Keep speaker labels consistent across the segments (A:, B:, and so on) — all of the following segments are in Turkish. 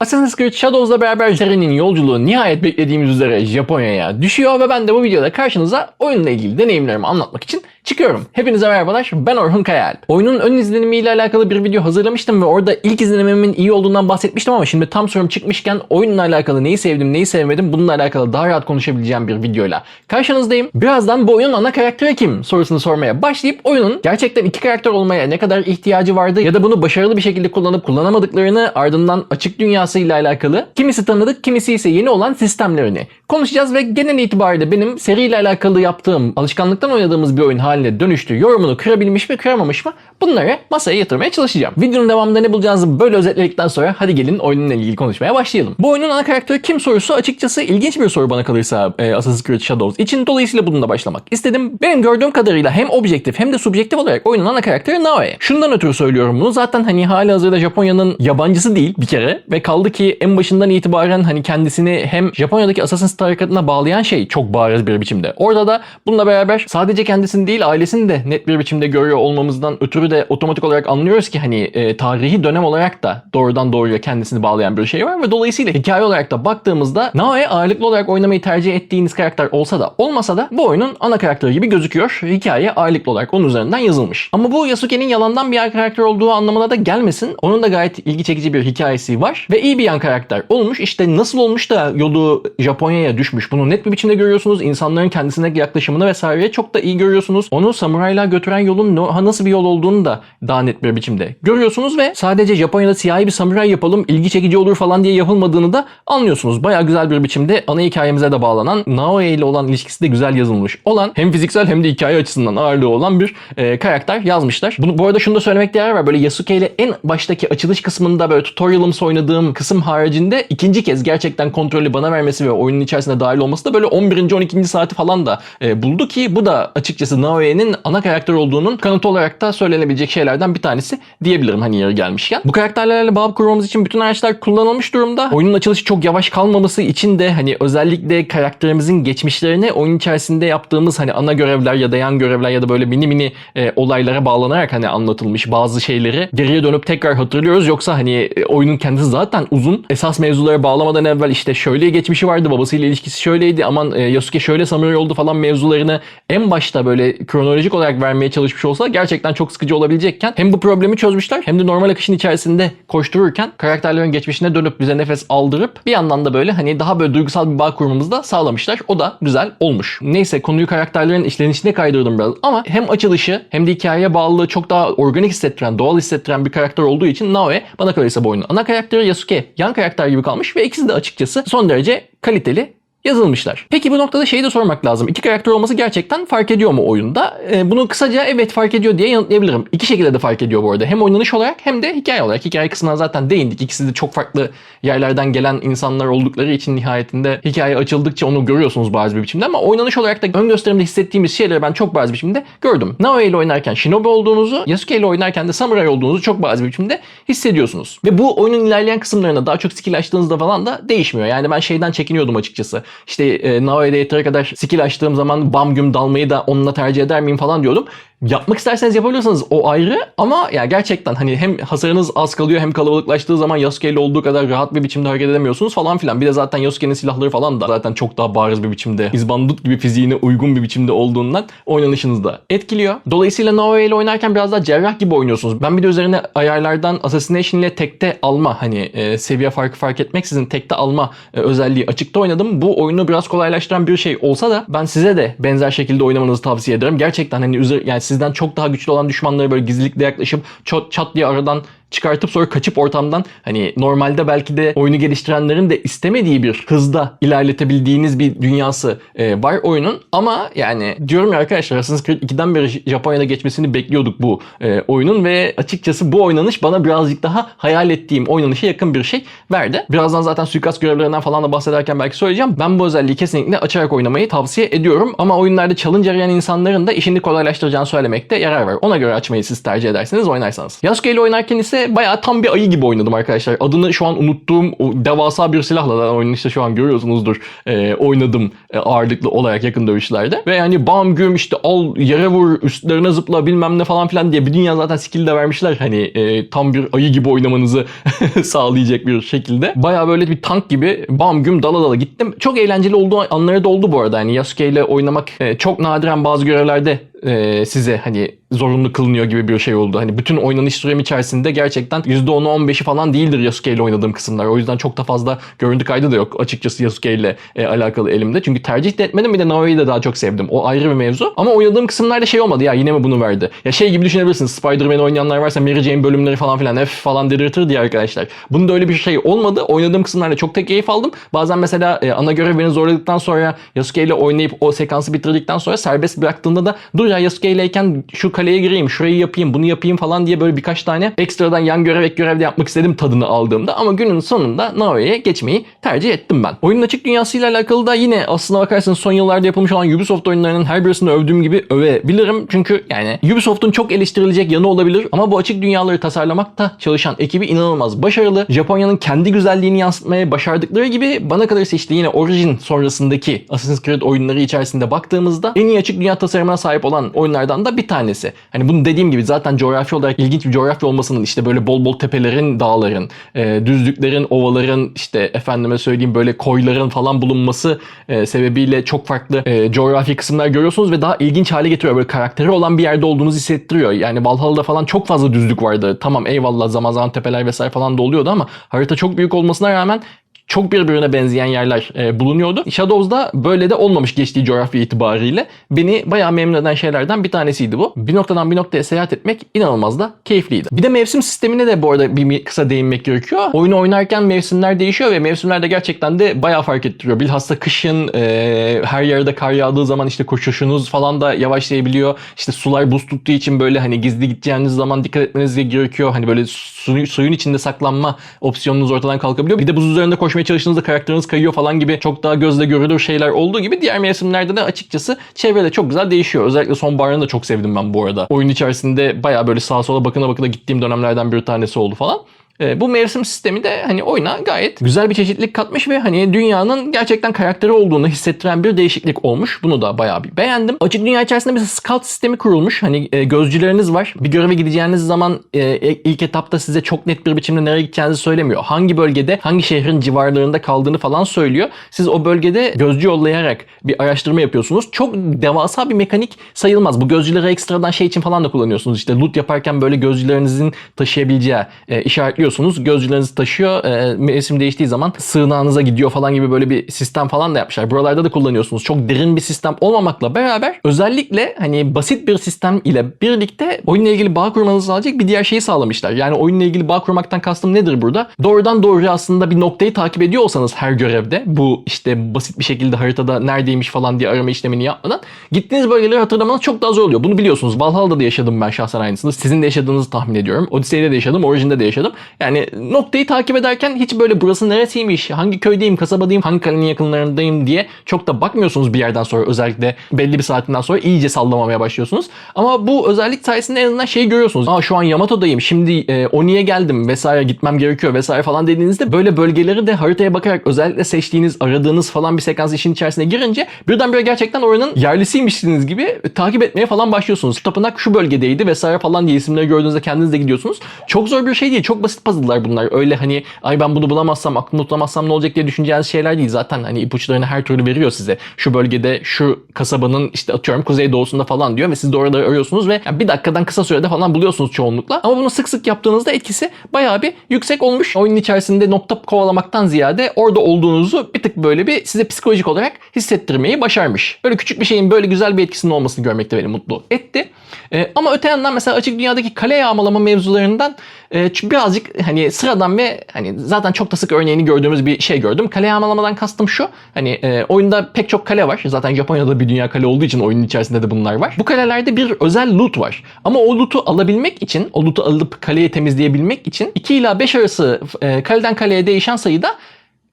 A: Assassin's Creed Shadows'la beraber Jerry'nin yolculuğu nihayet beklediğimiz üzere Japonya'ya düşüyor ve ben de bu videoda karşınıza oyunla ilgili deneyimlerimi anlatmak için çıkıyorum. Hepinize merhabalar, ben Orhun Kayal. Oyunun ön izlenimiyle alakalı bir video hazırlamıştım ve orada ilk izlenimimin iyi olduğundan bahsetmiştim ama şimdi tam sorum çıkmışken oyunla alakalı neyi sevdim, neyi sevmedim bununla alakalı daha rahat konuşabileceğim bir videoyla karşınızdayım. Birazdan bu oyunun ana karakteri kim sorusunu sormaya başlayıp oyunun gerçekten iki karakter olmaya ne kadar ihtiyacı vardı ya da bunu başarılı bir şekilde kullanıp kullanamadıklarını ardından açık dünyasıyla alakalı kimisi tanıdık kimisi ise yeni olan sistemlerini konuşacağız ve genel itibariyle benim seriyle alakalı yaptığım alışkanlıktan oynadığımız bir oyun haline dönüştü. Yorumunu kırabilmiş mi kıramamış mı bunları masaya yatırmaya çalışacağım. Videonun devamında ne bulacağınızı böyle özetledikten sonra hadi gelin oyununla ilgili konuşmaya başlayalım. Bu oyunun ana karakteri kim sorusu açıkçası ilginç bir soru bana kalırsa e, Assassin's Creed Shadows için. Dolayısıyla bununla başlamak istedim. Benim gördüğüm kadarıyla hem objektif hem de subjektif olarak oyunun ana karakteri Naoe. Şundan ötürü söylüyorum bunu. Zaten hani hali hazırda Japonya'nın yabancısı değil bir kere ve kaldı ki en başından itibaren hani kendisini hem Japonya'daki Assassin's tarikatına bağlayan şey çok bariz bir biçimde. Orada da bununla beraber sadece kendisini değil ailesini de net bir biçimde görüyor olmamızdan ötürü de otomatik olarak anlıyoruz ki hani e, tarihi dönem olarak da doğrudan doğruya kendisini bağlayan bir şey var ve dolayısıyla hikaye olarak da baktığımızda Naoe ağırlıklı olarak oynamayı tercih ettiğiniz karakter olsa da olmasa da bu oyunun ana karakteri gibi gözüküyor. Hikaye ağırlıklı olarak onun üzerinden yazılmış. Ama bu Yasuke'nin yalandan bir karakter olduğu anlamına da gelmesin. Onun da gayet ilgi çekici bir hikayesi var ve iyi bir yan karakter olmuş. İşte nasıl olmuş da yolu Japonya'ya düşmüş. Bunu net bir biçimde görüyorsunuz. İnsanların kendisine yaklaşımını vesaire çok da iyi görüyorsunuz. Onu samurayla götüren yolun nasıl bir yol olduğunu da daha net bir biçimde görüyorsunuz ve sadece Japonya'da siyahi bir samuray yapalım ilgi çekici olur falan diye yapılmadığını da anlıyorsunuz. Baya güzel bir biçimde ana hikayemize de bağlanan Naoe ile olan ilişkisi de güzel yazılmış olan hem fiziksel hem de hikaye açısından ağırlığı olan bir e, karakter yazmışlar. Bunu, bu arada şunu da söylemekte yarar var. Böyle Yasuke ile en baştaki açılış kısmında böyle tutorialımsı oynadığım kısım haricinde ikinci kez gerçekten kontrolü bana vermesi ve oyunun içerisine dahil olması da böyle 11. 12. saati falan da e, buldu ki bu da açıkçası Naoe'nin ana karakter olduğunun kanıtı olarak da söylenebilecek şeylerden bir tanesi diyebilirim hani yeri gelmişken. Bu karakterlerle bağ kurmamız için bütün araçlar kullanılmış durumda. Oyunun açılışı çok yavaş kalmaması için de hani özellikle karakterimizin geçmişlerini oyun içerisinde yaptığımız hani ana görevler ya da yan görevler ya da böyle mini mini e, olaylara bağlanarak hani anlatılmış bazı şeyleri geriye dönüp tekrar hatırlıyoruz. Yoksa hani e, oyunun kendisi zaten uzun. Esas mevzulara bağlamadan evvel işte şöyle geçmişi vardı babasıyla ilişkisi şöyleydi aman e, Yasuke şöyle samuray oldu falan mevzularını en başta böyle kronolojik olarak vermeye çalışmış olsa gerçekten çok sıkıcı olabilecekken hem bu problemi çözmüşler hem de normal akışın içerisinde koştururken karakterlerin geçmişine dönüp bize nefes aldırıp bir yandan da böyle hani daha böyle duygusal bir bağ kurmamızı da sağlamışlar. O da güzel olmuş. Neyse konuyu karakterlerin işlenişine kaydırdım biraz ama hem açılışı hem de hikayeye bağlılığı çok daha organik hissettiren, doğal hissettiren bir karakter olduğu için Naoe bana kalırsa bu oyunun ana karakteri Yasuke yan karakter gibi kalmış ve ikisi de açıkçası son derece kaliteli yazılmışlar. Peki bu noktada şeyi de sormak lazım. İki karakter olması gerçekten fark ediyor mu oyunda? Ee, bunu kısaca evet fark ediyor diye yanıtlayabilirim. İki şekilde de fark ediyor bu arada. Hem oynanış olarak hem de hikaye olarak. Hikaye kısmına zaten değindik. İkisi de çok farklı yerlerden gelen insanlar oldukları için nihayetinde hikaye açıldıkça onu görüyorsunuz bariz bir biçimde ama oynanış olarak da ön gösterimde hissettiğimiz şeyleri ben çok bir biçimde gördüm. Naoe ile oynarken Shinobi olduğunuzu, Yasuke ile oynarken de Samurai olduğunuzu çok bariz bir biçimde hissediyorsunuz. Ve bu oyunun ilerleyen kısımlarında daha çok skill açtığınızda falan da değişmiyor. Yani ben şeyden çekiniyordum açıkçası. İşte e, yeteri kadar skill açtığım zaman bam güm dalmayı da onunla tercih eder miyim falan diyordum. Yapmak isterseniz yapabilirsiniz o ayrı ama ya gerçekten hani hem hasarınız az kalıyor hem kalabalıklaştığı zaman Yasuke ile olduğu kadar rahat bir biçimde hareket edemiyorsunuz falan filan. Bir de zaten Yasuke'nin silahları falan da zaten çok daha bariz bir biçimde izbandut gibi fiziğine uygun bir biçimde olduğundan oynanışınızı da etkiliyor. Dolayısıyla Naoe ile oynarken biraz daha cerrah gibi oynuyorsunuz. Ben bir de üzerine ayarlardan Assassination ile tekte alma hani e, seviye farkı fark etmeksizin tekte alma e, özelliği açıkta oynadım. Bu oyunu biraz kolaylaştıran bir şey olsa da ben size de benzer şekilde oynamanızı tavsiye ederim. Gerçekten hani üzer, yani sizden çok daha güçlü olan düşmanlara böyle gizlilikle yaklaşıp çat, çat diye aradan çıkartıp sonra kaçıp ortamdan hani normalde belki de oyunu geliştirenlerin de istemediği bir hızda ilerletebildiğiniz bir dünyası e, var oyunun ama yani diyorum ya arkadaşlar Assassin's Creed 2'den beri Japonya'da geçmesini bekliyorduk bu e, oyunun ve açıkçası bu oynanış bana birazcık daha hayal ettiğim oynanışa yakın bir şey verdi. Birazdan zaten suikast görevlerinden falan da bahsederken belki söyleyeceğim. Ben bu özelliği kesinlikle açarak oynamayı tavsiye ediyorum ama oyunlarda challenge arayan insanların da işini kolaylaştıracağını söylemekte yarar var. Ona göre açmayı siz tercih ederseniz oynarsanız. Yasuke ile oynarken ise ise bayağı tam bir ayı gibi oynadım arkadaşlar. Adını şu an unuttuğum o devasa bir silahla da oyunu işte şu an görüyorsunuzdur. e, oynadım e, ağırlıklı olarak yakın dövüşlerde. Ve yani bam güm işte al yere vur üstlerine zıpla bilmem ne falan filan diye bir dünya zaten skill de vermişler. Hani e, tam bir ayı gibi oynamanızı sağlayacak bir şekilde. Bayağı böyle bir tank gibi bam güm dala dala gittim. Çok eğlenceli olduğu anları da oldu bu arada. Yani Yasuke ile oynamak e, çok nadiren bazı görevlerde e, size hani zorunlu kılınıyor gibi bir şey oldu. Hani bütün oynanış sürem içerisinde gerçekten %10'u 15'i falan değildir Yasuke ile oynadığım kısımlar. O yüzden çok da fazla görüntü kaydı da yok açıkçası Yasuke ile e, alakalı elimde. Çünkü tercih de etmedim bir de Naoi'yi de daha çok sevdim. O ayrı bir mevzu. Ama oynadığım kısımlarda şey olmadı ya yine mi bunu verdi? Ya şey gibi düşünebilirsiniz. Spider-Man oynayanlar varsa Mary Jane bölümleri falan filan F falan dedirtir diye arkadaşlar. Bunda öyle bir şey olmadı. Oynadığım kısımlarda çok da keyif aldım. Bazen mesela e, ana görev beni zorladıktan sonra Yasuke ile oynayıp o sekansı bitirdikten sonra serbest bıraktığında da dur ya Yasuke ileyken şu kaleye gireyim, şurayı yapayım, bunu yapayım falan diye böyle birkaç tane ekstradan yan görev ek görevde yapmak istedim tadını aldığımda ama günün sonunda Naoi'ye geçmeyi tercih ettim ben. Oyunun açık dünyasıyla alakalı da yine aslına bakarsanız son yıllarda yapılmış olan Ubisoft oyunlarının her birisini övdüğüm gibi övebilirim. Çünkü yani Ubisoft'un çok eleştirilecek yanı olabilir ama bu açık dünyaları tasarlamakta çalışan ekibi inanılmaz başarılı. Japonya'nın kendi güzelliğini yansıtmaya başardıkları gibi bana kalırsa işte yine Origin sonrasındaki Assassin's Creed oyunları içerisinde baktığımızda en iyi açık dünya tasarımına sahip olan oyunlardan da bir tanesi. Hani bunu dediğim gibi zaten coğrafi olarak ilginç bir coğrafya olmasının işte böyle bol bol tepelerin, dağların, e, düzlüklerin, ovaların işte efendime söyleyeyim böyle koyların falan bulunması e, sebebiyle çok farklı e, coğrafi kısımlar görüyorsunuz ve daha ilginç hale getiriyor. Böyle karakteri olan bir yerde olduğunuzu hissettiriyor. Yani Valhalla'da falan çok fazla düzlük vardı. Tamam eyvallah zaman zaman tepeler vesaire falan da oluyordu ama harita çok büyük olmasına rağmen çok birbirine benzeyen yerler e, bulunuyordu. Shadows'da böyle de olmamış geçtiği coğrafya itibariyle beni bayağı memnun eden şeylerden bir tanesiydi bu. Bir noktadan bir noktaya seyahat etmek inanılmaz da keyifliydi. Bir de mevsim sistemine de bu arada bir kısa değinmek gerekiyor. Oyunu oynarken mevsimler değişiyor ve mevsimler de gerçekten de bayağı fark ettiriyor. Bilhassa kışın e, her yerde kar yağdığı zaman işte koşuşunuz falan da yavaşlayabiliyor. İşte sular buz tuttuğu için böyle hani gizli gideceğiniz zaman dikkat etmeniz gerekiyor. Hani böyle su, suyun içinde saklanma opsiyonunuz ortadan kalkabiliyor. Bir de buz üzerinde koşmaya çalıştığınızda karakteriniz kayıyor falan gibi çok daha gözle görülür şeyler olduğu gibi diğer mevsimlerde de açıkçası çevrede çok güzel değişiyor. Özellikle sonbaharını da çok sevdim ben bu arada. Oyun içerisinde bayağı böyle sağa sola bakına bakına gittiğim dönemlerden bir tanesi oldu falan. E, bu mevsim sistemi de hani oyuna gayet güzel bir çeşitlilik katmış ve hani dünyanın gerçekten karakteri olduğunu hissettiren bir değişiklik olmuş. Bunu da bayağı bir beğendim. Açık dünya içerisinde bir scout sistemi kurulmuş. Hani e, gözcüleriniz var. Bir göreve gideceğiniz zaman e, ilk etapta size çok net bir biçimde nereye gideceğinizi söylemiyor. Hangi bölgede, hangi şehrin civarlarında kaldığını falan söylüyor. Siz o bölgede gözcü yollayarak bir araştırma yapıyorsunuz. Çok devasa bir mekanik sayılmaz. Bu gözcüleri ekstradan şey için falan da kullanıyorsunuz. İşte loot yaparken böyle gözcülerinizin taşıyabileceği e, işaretliyorsunuz. Gözcülerinizi taşıyor. E, mevsim değiştiği zaman sığınağınıza gidiyor falan gibi böyle bir sistem falan da yapmışlar. Buralarda da kullanıyorsunuz. Çok derin bir sistem olmamakla beraber özellikle hani basit bir sistem ile birlikte oyunla ilgili bağ kurmanızı sağlayacak bir diğer şeyi sağlamışlar. Yani oyunla ilgili bağ kurmaktan kastım nedir burada? Doğrudan doğruya aslında bir noktayı takip ediyor olsanız her görevde bu işte basit bir şekilde haritada neredeymiş falan diye arama işlemini yapmadan gittiğiniz bölgeleri hatırlamanız çok daha zor oluyor. Bunu biliyorsunuz. Valhalla'da da yaşadım ben şahsen aynısını. Sizin de yaşadığınızı tahmin ediyorum. Odyssey'de de yaşadım. Origin'de de yaşadım. Yani noktayı takip ederken hiç böyle burası neresiymiş, hangi köydeyim, kasabadayım, hangi kalenin yakınlarındayım diye çok da bakmıyorsunuz bir yerden sonra. Özellikle belli bir saatinden sonra iyice sallamamaya başlıyorsunuz. Ama bu özellik sayesinde en azından şeyi görüyorsunuz. Aa şu an Yamato'dayım, şimdi e, Oni'ye geldim vesaire gitmem gerekiyor vesaire falan dediğinizde böyle bölgeleri de haritaya bakarak özellikle seçtiğiniz, aradığınız falan bir sekans işin içerisine girince birdenbire gerçekten oranın yerlisiymişsiniz gibi takip etmeye falan başlıyorsunuz. Tapınak şu bölgedeydi vesaire falan diye isimleri gördüğünüzde kendiniz de gidiyorsunuz. Çok zor bir şey değil. Çok basit puzzle'lar bunlar. Öyle hani ay ben bunu bulamazsam, aklımı tutamazsam ne olacak diye düşüneceğiniz şeyler değil. Zaten hani ipuçlarını her türlü veriyor size. Şu bölgede, şu kasabanın işte atıyorum kuzeydoğusunda falan diyor ve siz de oraları arıyorsunuz ve yani bir dakikadan kısa sürede falan buluyorsunuz çoğunlukla. Ama bunu sık sık yaptığınızda etkisi bayağı bir yüksek olmuş. Oyunun içerisinde nokta kovalamaktan ziyade orada olduğunuzu bir tık böyle bir size psikolojik olarak hissettirmeyi başarmış. Böyle küçük bir şeyin böyle güzel bir etkisinin olmasını görmek de beni mutlu etti. Ee, ama öte yandan mesela açık dünyadaki kale yağmalama mevzularından e, birazcık hani sıradan ve hani zaten çok da sık örneğini gördüğümüz bir şey gördüm. Kale yağmalamadan kastım şu. Hani e, oyunda pek çok kale var. Zaten Japonya'da bir dünya kale olduğu için oyunun içerisinde de bunlar var. Bu kalelerde bir özel loot var. Ama o loot'u alabilmek için, o loot'u alıp kaleyi temizleyebilmek için 2 ila 5 arası e, kaleden kaleye değişen sayıda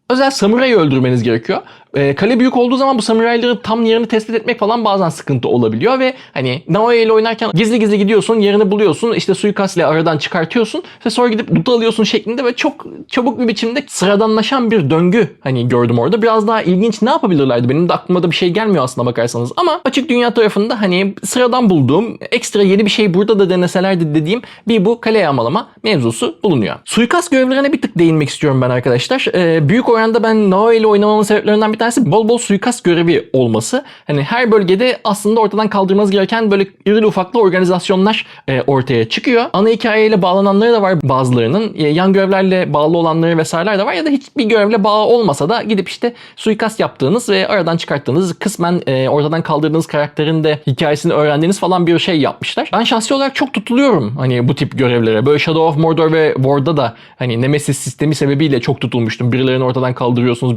A: özel samurayı öldürmeniz gerekiyor. E, kale büyük olduğu zaman bu samurayların tam yerini tespit etmek falan bazen sıkıntı olabiliyor ve hani Naoya ile oynarken gizli gizli gidiyorsun, yerini buluyorsun, işte suikastla aradan çıkartıyorsun ve sonra gidip loot alıyorsun şeklinde ve çok çabuk bir biçimde sıradanlaşan bir döngü hani gördüm orada. Biraz daha ilginç ne yapabilirlerdi? Benim de aklıma da bir şey gelmiyor aslında bakarsanız. Ama açık dünya tarafında hani sıradan bulduğum ekstra yeni bir şey burada da deneselerdi dediğim bir bu kale yağmalama mevzusu bulunuyor. Suikast görevlerine bir tık değinmek istiyorum ben arkadaşlar. Ee, büyük oranda ben Nao ile oynamamın sebeplerinden bir tanesi bol bol suikast görevi olması. Hani her bölgede aslında ortadan kaldırmanız gereken böyle irili ufaklı organizasyonlar e, ortaya çıkıyor. Ana hikayeyle bağlananları da var bazılarının. E, yan görevlerle bağlı olanları vesaireler de var ya da hiçbir görevle bağı olmasa da gidip işte suikast yaptığınız ve aradan çıkarttığınız kısmen e, ortadan kaldırdığınız karakterin de hikayesini öğrendiğiniz falan bir şey yapmışlar. Ben şahsi olarak çok tutuluyorum hani bu tip görevlere. Böyle Shadow of Mordor ve War'da da hani Nemesis sistemi sebebiyle çok tutulmuştum. Birilerini ortadan kaldırıyorsunuz,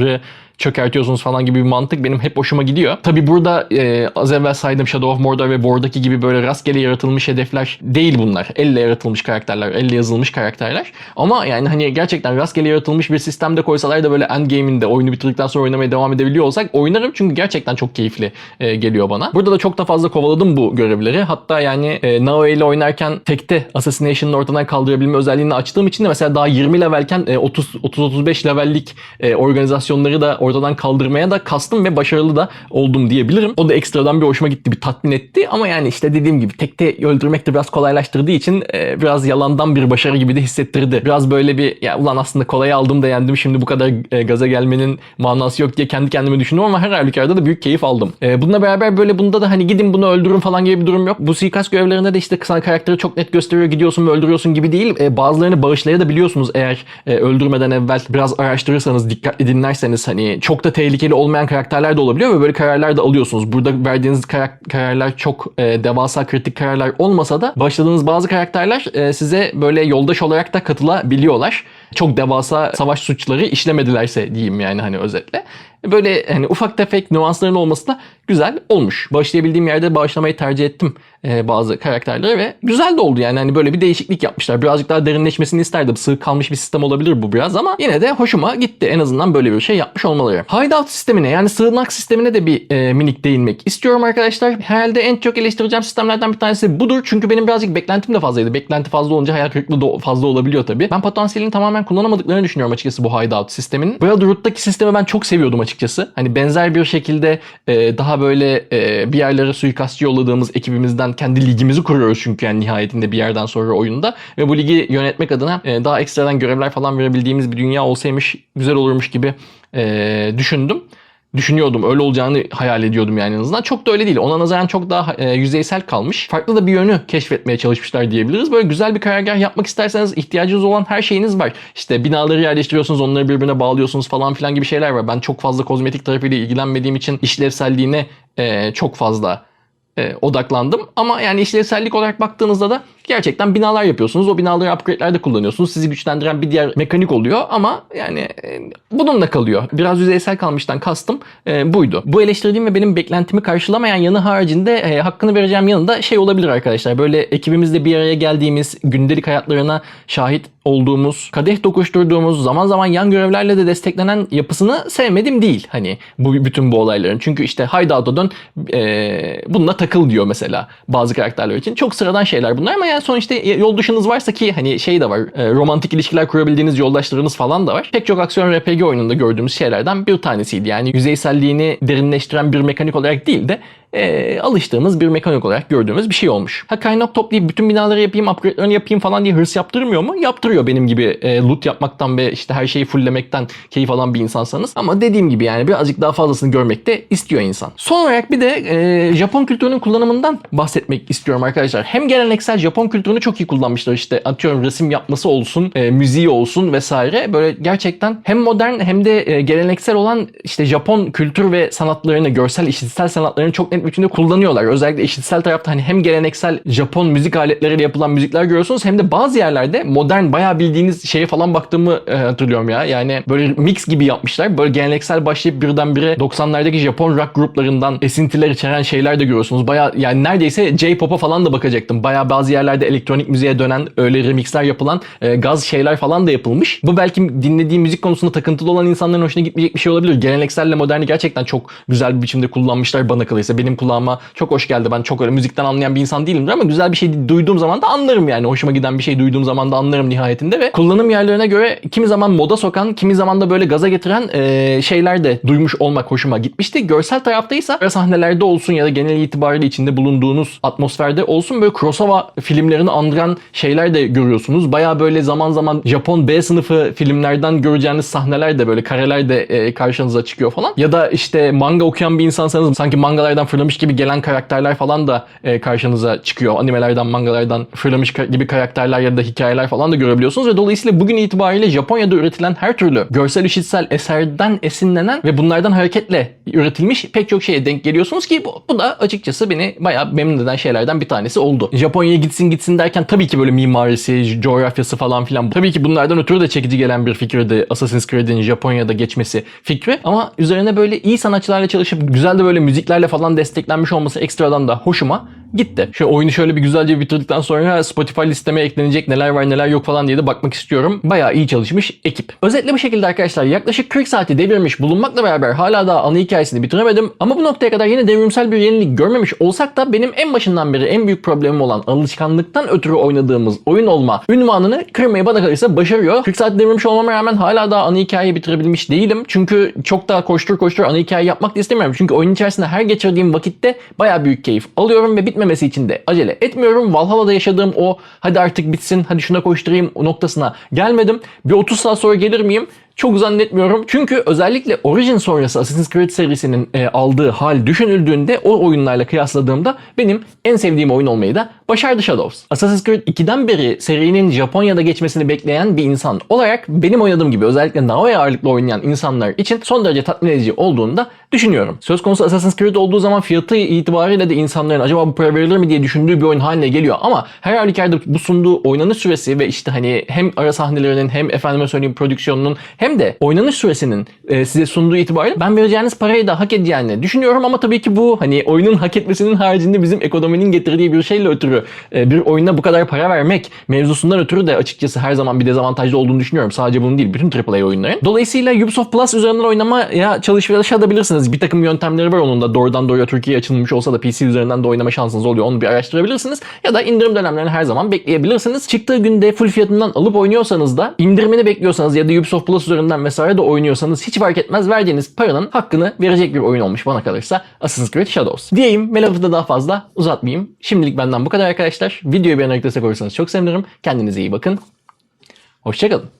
A: bir organizasyonları çökertiyorsunuz falan gibi bir mantık benim hep hoşuma gidiyor. Tabi burada e, az evvel saydığım Shadow of Mordor ve War'daki gibi böyle rastgele yaratılmış hedefler değil bunlar. Elle yaratılmış karakterler, elle yazılmış karakterler. Ama yani hani gerçekten rastgele yaratılmış bir sistemde koysalar da böyle endgame'inde oyunu bitirdikten sonra oynamaya devam edebiliyor olsak oynarım çünkü gerçekten çok keyifli e, geliyor bana. Burada da çok da fazla kovaladım bu görevleri. Hatta yani e, Nao ile oynarken tekte Assassination'ın ortadan kaldırabilme özelliğini açtığım için de mesela daha 20 levelken e, 30-35 levellik e, organizasyonları da ortadan kaldırmaya da kastım ve başarılı da oldum diyebilirim. O da ekstradan bir hoşuma gitti, bir tatmin etti. Ama yani işte dediğim gibi tekte öldürmek de biraz kolaylaştırdığı için e, biraz yalandan bir başarı gibi de hissettirdi. Biraz böyle bir ya ulan aslında kolay aldım da yendim şimdi bu kadar e, gaza gelmenin manası yok diye kendi kendime düşündüm ama her halükarda da büyük keyif aldım. E, bununla beraber böyle bunda da hani gidin bunu öldürün falan gibi bir durum yok. Bu suikast görevlerinde de işte sana karakteri çok net gösteriyor gidiyorsun ve öldürüyorsun gibi değil. E, bazılarını bağışlayabiliyorsunuz eğer e, öldürmeden evvel biraz araştırırsanız dikkatli dinlerseniz hani çok da tehlikeli olmayan karakterler de olabiliyor ve böyle kararlar da alıyorsunuz. Burada verdiğiniz karar- kararlar çok e, devasa kritik kararlar olmasa da başladığınız bazı karakterler e, size böyle yoldaş olarak da katılabiliyorlar. Çok devasa savaş suçları işlemedilerse diyeyim yani hani özetle. Böyle hani ufak tefek nüansların olması da güzel olmuş. Başlayabildiğim yerde bağışlamayı tercih ettim e, bazı karakterlere ve güzel de oldu yani hani böyle bir değişiklik yapmışlar. Birazcık daha derinleşmesini isterdim. Sığ kalmış bir sistem olabilir bu biraz ama yine de hoşuma gitti. En azından böyle bir şey yapmış olmaları. Hideout sistemine yani sığınak sistemine de bir e, minik değinmek istiyorum arkadaşlar. Herhalde en çok eleştireceğim sistemlerden bir tanesi budur. Çünkü benim birazcık beklentim de fazlaydı. Beklenti fazla olunca hayal kırıklığı fazla olabiliyor tabii. Ben potansiyelini tamamen kullanamadıklarını düşünüyorum açıkçası bu Hideout sisteminin. Brotherhood'daki sistemi ben çok seviyordum açıkçası. Hani benzer bir şekilde e, daha böyle e, bir yerlere suikastçı yolladığımız ekibimizden kendi ligimizi kuruyoruz çünkü yani nihayetinde bir yerden sonra oyunda. Ve bu ligi yönetmek adına e, daha ekstradan görevler falan verebildiğimiz bir dünya olsaymış güzel olurmuş gibi e, düşündüm düşünüyordum. Öyle olacağını hayal ediyordum yani en azından. Çok da öyle değil. Ona nazaran çok daha e, yüzeysel kalmış. Farklı da bir yönü keşfetmeye çalışmışlar diyebiliriz. Böyle güzel bir karargah yapmak isterseniz ihtiyacınız olan her şeyiniz var. İşte binaları yerleştiriyorsunuz, onları birbirine bağlıyorsunuz falan filan gibi şeyler var. Ben çok fazla kozmetik tarafıyla ilgilenmediğim için işlevselliğine e, çok fazla e, odaklandım. Ama yani işlevsellik olarak baktığınızda da gerçekten binalar yapıyorsunuz. O binaları upgrade'lerde kullanıyorsunuz. Sizi güçlendiren bir diğer mekanik oluyor ama yani e, bununla kalıyor. Biraz yüzeysel kalmıştan kastım e, buydu. Bu eleştirdiğim ve benim beklentimi karşılamayan yanı haricinde e, hakkını vereceğim yanında şey olabilir arkadaşlar. Böyle ekibimizle bir araya geldiğimiz gündelik hayatlarına şahit olduğumuz, kadeh dokuşturduğumuz, zaman zaman yan görevlerle de desteklenen yapısını sevmedim değil. Hani bu bütün bu olayların. Çünkü işte Hideout'a dön e, bununla takıl diyor mesela bazı karakterler için. Çok sıradan şeyler bunlar ama yani sonuçta yol dışınız varsa ki hani şey de var. E, romantik ilişkiler kurabildiğiniz yoldaşlarınız falan da var. Pek çok aksiyon RPG oyununda gördüğümüz şeylerden bir tanesiydi. Yani yüzeyselliğini derinleştiren bir mekanik olarak değil de e, alıştığımız bir mekanik olarak gördüğümüz bir şey olmuş. Ha kaynak toplayıp bütün binaları yapayım, upgrade'lerini yapayım falan diye hırs yaptırmıyor mu? Yaptırıyor benim gibi e, loot yapmaktan ve işte her şeyi fulllemekten keyif alan bir insansanız. Ama dediğim gibi yani birazcık daha fazlasını görmek de istiyor insan. Son olarak bir de e, Japon kültürünün kullanımından bahsetmek istiyorum arkadaşlar. Hem geleneksel Japon kültürünü çok iyi kullanmışlar işte atıyorum resim yapması olsun, e, müziği olsun vesaire. Böyle gerçekten hem modern hem de e, geleneksel olan işte Japon kültür ve sanatlarını, görsel işitsel sanatlarını çok net net biçimde kullanıyorlar. Özellikle eşitsel tarafta hani hem geleneksel Japon müzik aletleriyle yapılan müzikler görüyorsunuz hem de bazı yerlerde modern bayağı bildiğiniz şeye falan baktığımı e, hatırlıyorum ya. Yani böyle mix gibi yapmışlar. Böyle geleneksel başlayıp birdenbire 90'lardaki Japon rock gruplarından esintiler içeren şeyler de görüyorsunuz. Bayağı yani neredeyse J-pop'a falan da bakacaktım. Bayağı bazı yerlerde elektronik müziğe dönen öyle remixler yapılan e, gaz şeyler falan da yapılmış. Bu belki dinlediği müzik konusunda takıntılı olan insanların hoşuna gitmeyecek bir şey olabilir. Gelenekselle moderni gerçekten çok güzel bir biçimde kullanmışlar bana kalırsa. Benim kulağıma çok hoş geldi. Ben çok öyle müzikten anlayan bir insan değilimdir ama güzel bir şey duyduğum zaman da anlarım yani. Hoşuma giden bir şey duyduğum zaman da anlarım nihayetinde ve kullanım yerlerine göre kimi zaman moda sokan, kimi zaman da böyle gaza getiren e, şeyler de duymuş olmak hoşuma gitmişti. Görsel taraftaysa ara sahnelerde olsun ya da genel itibariyle içinde bulunduğunuz atmosferde olsun böyle Kurosawa filmlerini andıran şeyler de görüyorsunuz. Baya böyle zaman zaman Japon B sınıfı filmlerden göreceğiniz sahneler de böyle kareler de e, karşınıza çıkıyor falan. Ya da işte manga okuyan bir insansanız sanki mangalardan fırlamış gibi gelen karakterler falan da e, karşınıza çıkıyor. Animelerden, mangalardan fırlamış ka- gibi karakterler ya da hikayeler falan da görebiliyorsunuz ve dolayısıyla bugün itibariyle Japonya'da üretilen her türlü görsel işitsel eserden esinlenen ve bunlardan hareketle üretilmiş pek çok şeye denk geliyorsunuz ki bu, bu da açıkçası beni bayağı memnun eden şeylerden bir tanesi oldu. Japonya'ya gitsin gitsin derken tabii ki böyle mimarisi, coğrafyası falan filan. Tabii ki bunlardan ötürü de çekici gelen bir fikirdi Assassin's Creed'in Japonya'da geçmesi fikri. Ama üzerine böyle iyi sanatçılarla çalışıp güzel de böyle müziklerle falan desteklenmiş olması ekstradan da hoşuma gitti. Şu oyunu şöyle bir güzelce bitirdikten sonra Spotify listeme eklenecek neler var neler yok falan diye de bakmak istiyorum. Bayağı iyi çalışmış ekip. Özetle bu şekilde arkadaşlar yaklaşık 40 saati devirmiş bulunmakla beraber hala daha ana hikayesini bitiremedim. Ama bu noktaya kadar yine devrimsel bir yenilik görmemiş olsak da benim en başından beri en büyük problemim olan alışkanlıktan ötürü oynadığımız oyun olma ünvanını kırmayı bana kalırsa başarıyor. 40 saat devirmiş olmama rağmen hala daha ana hikayeyi bitirebilmiş değilim. Çünkü çok daha koştur koştur ana hikaye yapmak da istemiyorum. Çünkü oyun içerisinde her geçirdiğim vakitte bayağı büyük keyif alıyorum ve bitmemesi için de acele etmiyorum. Valhalla'da yaşadığım o hadi artık bitsin hadi şuna koşturayım noktasına gelmedim. Bir 30 saat sonra gelir miyim? Çok zannetmiyorum. Çünkü özellikle Origin sonrası Assassin's Creed serisinin e, aldığı hal düşünüldüğünde o oyunlarla kıyasladığımda benim en sevdiğim oyun olmayı da başardı Shadows. Assassin's Creed 2'den beri serinin Japonya'da geçmesini bekleyen bir insan olarak benim oynadığım gibi özellikle Naoya ağırlıklı oynayan insanlar için son derece tatmin edici olduğunu da düşünüyorum. Söz konusu Assassin's Creed olduğu zaman fiyatı itibariyle de insanların acaba bu para verilir mi diye düşündüğü bir oyun haline geliyor ama her halükarda bu sunduğu oynanış süresi ve işte hani hem ara sahnelerinin hem efendime söyleyeyim prodüksiyonunun hem de oynanış süresinin e, size sunduğu itibariyle ben vereceğiniz parayı da hak edeceğini düşünüyorum ama tabii ki bu hani oyunun hak etmesinin haricinde bizim ekonominin getirdiği bir şeyle ötürü e, bir oyuna bu kadar para vermek mevzusundan ötürü de açıkçası her zaman bir dezavantajlı olduğunu düşünüyorum. Sadece bunun değil bütün AAA oyunların. Dolayısıyla Ubisoft Plus üzerinden oynamaya çalışabilirsiniz. Bir takım yöntemleri var onun da doğrudan doğruya Türkiye'ye açılmış olsa da PC üzerinden de oynama şansınız oluyor. Onu bir araştırabilirsiniz. Ya da indirim dönemlerini her zaman bekleyebilirsiniz. Çıktığı günde full fiyatından alıp oynuyorsanız da indirimini bekliyorsanız ya da Ubisoft Plus üzerinden vesaire de oynuyorsanız hiç fark etmez verdiğiniz paranın hakkını verecek bir oyun olmuş bana kalırsa Assassin's Creed Shadows. Diyeyim ve lafı da daha fazla uzatmayayım. Şimdilik benden bu kadar arkadaşlar. Videoyu beğenerek destek olursanız çok sevinirim. Kendinize iyi bakın. Hoşçakalın.